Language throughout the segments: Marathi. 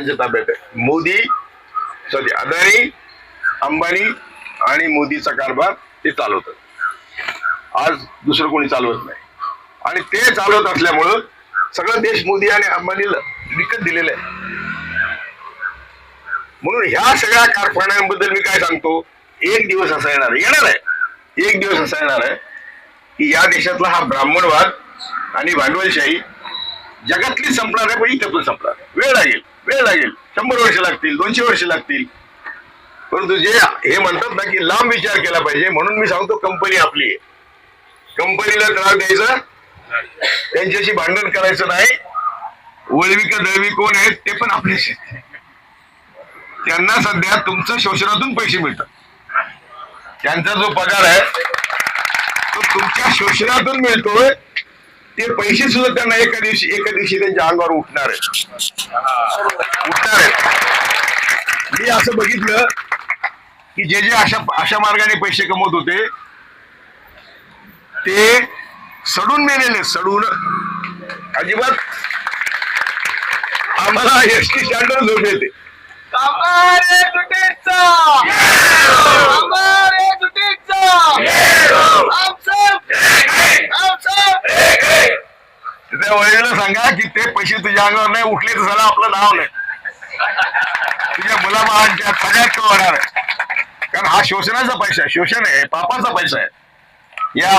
त्यांच्या ताब्यात आहे. मोदी सॉरी अदानी अंबानी आणि मोदीचा कारभार ते चालवतात. आज दुसरं कोणी चालवत नाही. आणि ते चालवत असल्यामुळं सगळं देश मोदी आणि अंबानीला विकत दिलेलं आहे. म्हणून ह्या सगळ्या कारखान्यांबद्दल मी काय सांगतो एक दिवस असा येणार येणार आहे. एक दिवस असा येणार आहे की या देशातला हा ब्राह्मणवाद आणि भांडवलशाही जगातली संपणार आहे पण इथे पण संपणार वेळ लागेल. वेळ लागेल. शंभर वर्ष लागतील दोनशे वर्ष लागतील. परंतु जे हे म्हणतात ना की लांब विचार केला पाहिजे म्हणून मी सांगतो कंपनी आपली आहे. कंपनीला त्रास द्यायचा त्यांच्याशी भांडण करायचं नाही. वळवी का दळवी कोण आहेत ते पण आपल्याशी. त्यांना सध्या तुमचं शोषणातून पैसे मिळतात. त्यांचा जो पगार आहे तो तुमच्या शोषणातून मिळतोय. ते पैसे सुद्धा त्यांना एका दिवशी एका दिवशी त्यांच्या अंगावर उठणार आहेत. उठणार आहेत. मी असं बघितलं की जे जे अशा अशा मार्गाने पैसे कमवत होते ते सडून मेलेले सडून अजिबात आम्हाला एस टी स्टँडवर झोप येते हमारे जुटेचा हमारे सांगा की ते पैसे तुझ्या अंगावर नाही उठले तर झालं आपलं नाव नाही. तुझ्या मुलाबाळांच्या सगळ्यात होणार आहे. कारण हा शोषणाचा पैसा आहे शोषण आहे पापाचा पैसा आहे. या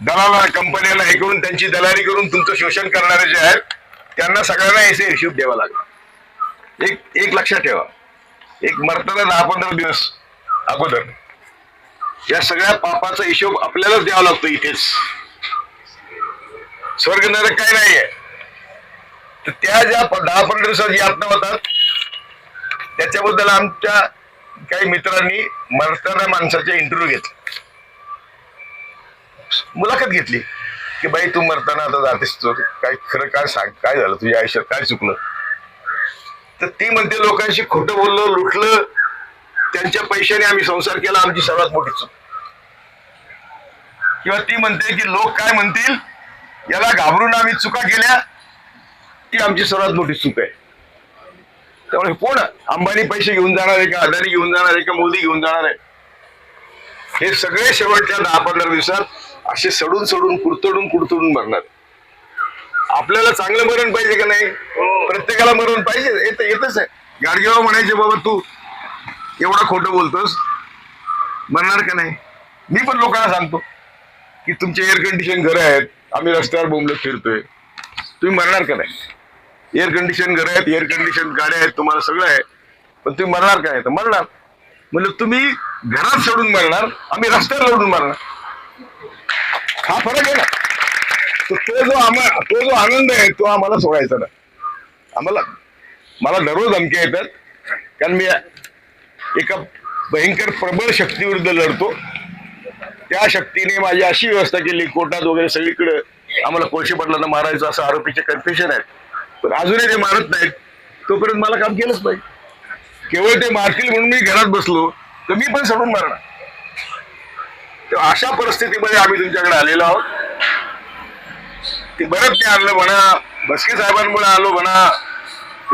दलाला कंपन्याला हे करून त्यांची दलाली करून तुमचं शोषण करणारे जे आहेत त्यांना सगळ्यांना याचे हिशोब द्यावा लागला. एक एक लक्षात ठेवा. एक मरताना दहा पंधरा दिवस अगोदर या सगळ्या पापाचा हिशोब आपल्यालाच द्यावा लागतो इथेच. स्वर्ग नरक काय नाहीये. तर त्या ज्या दहा पंधरा दिवसात यातना होतात त्याच्याबद्दल आमच्या काही मित्रांनी मरताना माणसाचे इंटरव्ह्यू घेतले. मुलाखत घेतली. की बाई तू मरताना आता जातेस तो काय खरं काय सांग काय झालं तुझ्या आयुष्यात काय चुकलं? तर ती म्हणते लोकांशी खोटं बोललो लुटलं त्यांच्या पैशाने आम्ही संसार केला आमची सर्वात मोठी चूक. किंवा ती म्हणते की लोक काय म्हणतील? याला घाबरून आम्ही चुका केल्या. ती आमची सर्वात मोठी चूक आहे. त्यामुळे कोण अंबानी पैसे घेऊन जाणार आहे का अदानी घेऊन जाणार आहे का मोदी घेऊन जाणार आहे? हे सगळे शेवटच्या दहा पंधरा दिवसात असे सडून सडून कुडतडून कुडतडून मरणार. आपल्याला चांगलं मरण पाहिजे का नाही? प्रत्येकाला मरण पाहिजे. येत येतच आहे. गाडगेबाब म्हणायचे बाबा तू एवढं खोटं बोलतोस. मरणार का नाही? मी पण लोकांना सांगतो की तुमचे एअर कंडिशन घर आहेत. आम्ही रस्त्यावर बोंबलं फिरतोय. तुम्ही मरणार का नाही? एअर कंडिशन घर आहेत एअर कंडिशन गाड्या आहेत तुम्हाला सगळं आहे. पण तुम्ही मरणार काय तर मरणार. म्हणजे तुम्ही घरात सोडून मरणार आम्ही रस्त्यावर सोडून मरणार. हा फरक आहे ना. तर तो जो आम्हा तो जो आनंद आहे तो आम्हाला सोडायचा ना आम्हाला मला दररोज धमक्या येतात. कारण मी एका भयंकर प्रबळ शक्तीविरुद्ध लढतो. त्या शक्तीने माझी अशी व्यवस्था केली कोर्टात वगैरे सगळीकडे आम्हाला कोळशी पाटलांना मारायचं असं आरोपीचे कन्फेशन आहेत. पण अजूनही ते मारत नाहीत. तोपर्यंत मला काम केलंच नाही. केवळ ते मारतील म्हणून मी घरात बसलो तर मी पण सोडून मारणार. तर अशा परिस्थितीमध्ये आम्ही तुमच्याकडे आलेलो आहोत. ते बरंच नाही आणलं म्हणा बसके साहेबांमुळे आलो म्हणा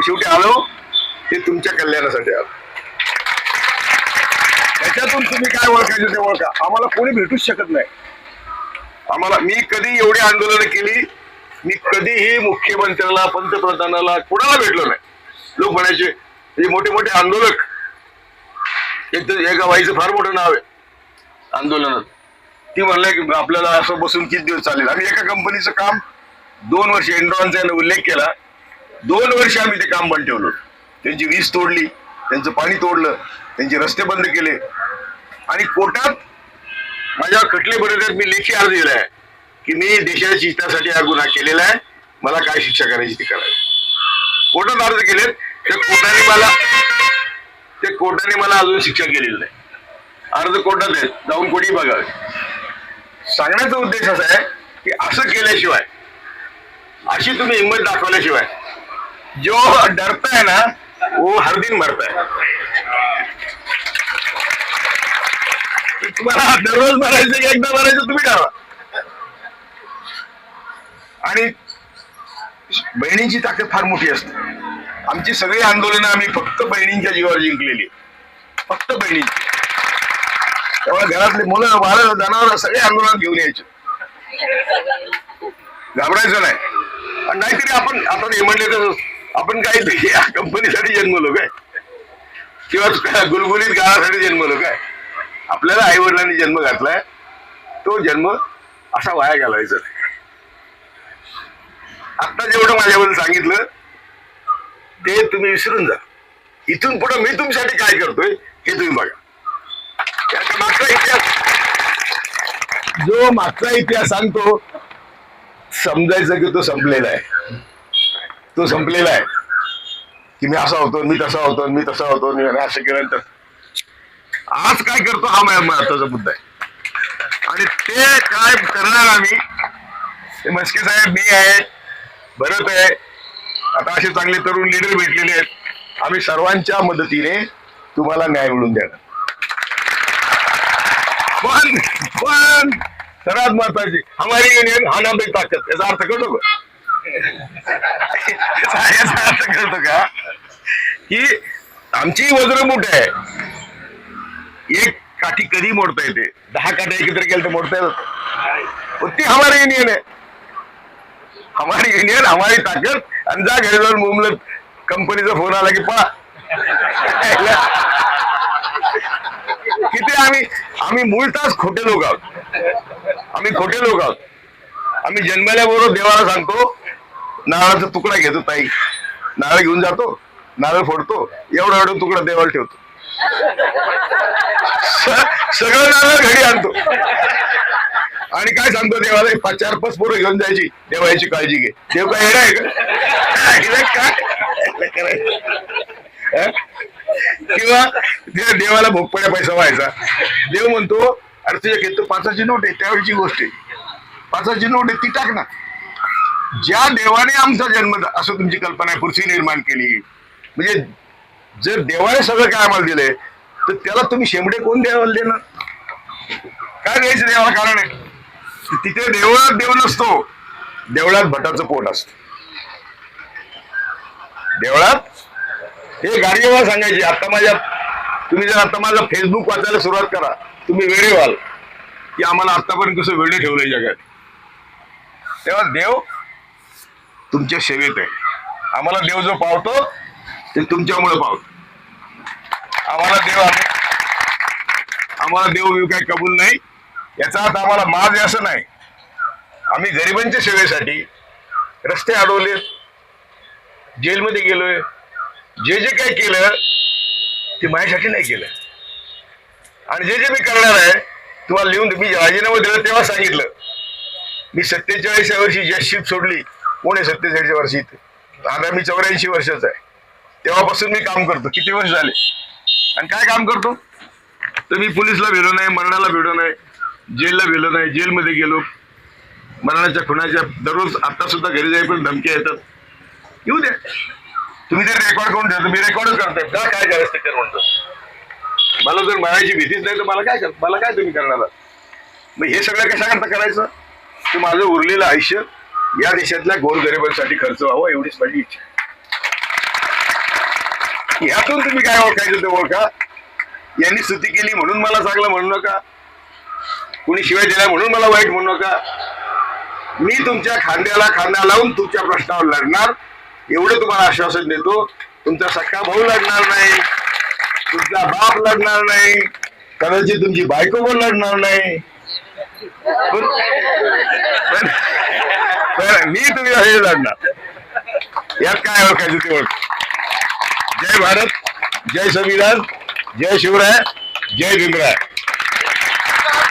शेवटी आलो ते तुमच्या कल्याणासाठी आलो. त्याच्यातून तुम्ही काय ओळखायचे ते ओळखा. आम्हाला कोणी भेटूच शकत नाही. आम्हाला मी कधी एवढी आंदोलनं केली? मी कधीही मुख्यमंत्र्याला पंतप्रधानाला कोणाला भेटलो नाही. लोक म्हणायचे हे मोठे मोठे आंदोलक. एक तर एका बाईचं फार मोठं नाव आहे. आंदोलनात ती म्हणलं की आपल्याला असं बसून किती दिवस चालेल? आम्ही एका कंपनीचं काम दोन वर्ष एन्ड्रॉनचा यानं उल्लेख केला. दोन वर्ष आम्ही ते काम बंद ठेवलो. त्यांची वीज तोडली त्यांचं पाणी तोडलं त्यांचे रस्ते बंद केले. आणि कोर्टात माझ्या खटले बरोबर मी लेखी अर्ज दिला आहे की मी देशाच्या हितासाठी हा गुन्हा केलेला आहे. मला काय शिक्षा करायची ती करावी कोर्टात अर्ज केलेत. त्या कोर्टाने मला त्या कोर्टाने मला अजून शिक्षा केलेली नाही. अर्ज कोर्टात आहेत. जाऊन कोणी बघावे सांगण्याचा उद्देश असा आहे की असं केल्याशिवाय अशी तुम्ही हिंमत दाखवल्याशिवाय जो डरताय ना वो हर दिन मरताय. तुम्हाला दररोज मारायचं की एकदा मारायचं तुम्ही ठरवा. आणि बहिणीची ताकद फार मोठी असते. आमची सगळी आंदोलनं आम्ही फक्त बहिणींच्या जीवावर जिंकलेली फक्त बहिणींची. त्यामुळे घरातले मुलं बाळ जनावर सगळे आंदोलनात घेऊन यायचे. घाबरायचं नाही. आणि नाहीतरी आपण आपण हे म्हणले तर आपण काही कंपनीसाठी जन्मलो काय? किंवा गुलगुलीत गाळासाठी जन्मलो काय? आपल्याला आई वडिलांनी जन्म घातलाय तो जन्म असा वाया घालायचा आता जेवढं माझ्याबद्दल सांगितलं ते तुम्ही विसरून जा. इथून पुढे मी तुमच्यासाठी काय करतोय हे तुम्ही बघा. मागचा इतिहास जो मागचा इतिहास सांगतो समजायचं की तो संपलेला आहे. तो संपलेला आहे. की मी असा होतो मी तसा होतो मी तसा होतो मी असं केल्यानंतर आज काय करतो हा माझ्या महत्त्वाचा मुद्दा आहे. आणि ते काय करणार आम्ही ते मस्के साहेब मी आहे भरत आहे. आता असे चांगले तरुण लिडर भेटलेले आहेत. आम्ही सर्वांच्या मदतीने तुम्हाला न्याय मिळून देणार. पण पण सर्वात महत्वाची हमारी युनियन हा नाम एक ताकद याचा अर्थ कळतो का? याचा अर्थ कळतो का? की आमची वज्रमुठ आहे. एक काठी कधी मोडता येते? दहा काठी एकत्र केल्या तर मोडता येतात. ती हमारी युनियन आहे. हमारी युनियन हमारी ताकद. आणि जा घरी जाऊन मुंबलत कंपनीचा फोन आला की पळा किती आम्ही आम्ही मूळताच खोटे लोक आहोत. आम्ही खोटे लोक आहोत. आम्ही जन्मल्याबरोबर देवाला सांगतो नारळाचा तुकडा घेतो ताई. नारळ घेऊन जातो नारळ फोडतो एवढा एवढा तुकडा देवाला ठेवतो. सगळं नारळ घरी आणतो. आणि काय सांगतो देवाला पाच चार पाच पोरं घेऊन जायची देवाची काळजी घे. देव काय येणार आहे का? किंवा देवाला भोगपड्या पैसा व्हायचा. देव म्हणतो अरे तुझ्या घेतो पाचाची नोट आहे त्यावेळीची गोष्ट आहे. पाचाची नोट आहे ती टाक ना. ज्या देवाने आमचा जन्म असं तुमची कल्पना आहे पृथ्वी निर्माण केली. म्हणजे जर देवाने सगळं काय आम्हाला दिलंय तर त्याला तुम्ही शेंबडे कोण द्यायला देणार? काय द्यायचं देवाला कारण आहे? तिथे देवळात देव नसतो देवळात भटाचं पोट असत. देवळात हे गाडी गाडगेबाबा सांगायची आता माझ्या तुम्ही जर आता माझा फेसबुक वाचायला सुरुवात करा तुम्ही वेळे व्हाल. की आम्हाला आतापर्यंत कसं वेळे ठेवलंय जगात. तेव्हा देव तुमच्या सेवेत आहे. आम्हाला देव जो पावतो ते तुमच्यामुळे पावतो. आम्हाला देव आम्ही आम्हाला देव बिव काही कबूल नाही. याचा अर्थ आम्हाला माज आहे असं नाही. आम्ही गरिबांच्या सेवेसाठी रस्ते अडवले जेलमध्ये गेलोय. जे जे काही केलं ते माझ्यासाठी नाही केलं. आणि जे जे मी करणार आहे तुम्हाला लिहून मी राजीनामा दिला तेव्हा सांगितलं. मी सत्तेचाळीसव्या वर्षी जस्ट सोडली कोण आहे सत्तेचाळीसच्या वर्षी इथे? आता मी चौऱ्याऐंशी वर्षाचा आहे. तेव्हापासून मी काम करतो. किती वर्ष झाले? आणि काय काम करतो? तर मी पोलीसला भेलो नाही मरणाला भेलो नाही जेलला भेलो नाही जेलमध्ये गेलो मरणाच्या खुनाच्या दररोज आता सुद्धा घरी जाईपर्यंत धमक्या येतात. येऊ द्या. तुम्ही ते रेकॉर्ड करून ठेवतो मी रेकॉर्डच करतोय. का काय करायचं ते म्हणतो मला जर मरायची भीतीच नाही तर मला काय कर मला काय तुम्ही करणार? आहात? मग हे सगळं कशाकरता करायचं? की माझं उरलेलं आयुष्य या देशातल्या गोरगरिबांसाठी खर्च व्हावं एवढीच माझी इच्छा यातून तुम्ही काय ओळखायचं ते ओळखा. यांनी स्तुती केली म्हणून मला चांगलं म्हणू नका. कुणी शिवाय दिला म्हणून मला वाईट म्हणू नका. मी तुमच्या खांद्याला खांदा लावून तुमच्या प्रश्नावर लढणार. एवढं तुम्हाला आश्वासन देतो. तुमचा सख्खा भाऊ लढणार नाही. तुमचा बाप लढणार नाही. कदाचित तुमची बायको पण लढणार नाही. मी तुम्ही हे लढणार. यात काय ओळखायचं ते ओळख. जय भारत जय संविधान जय शिवराय जय भीमराय.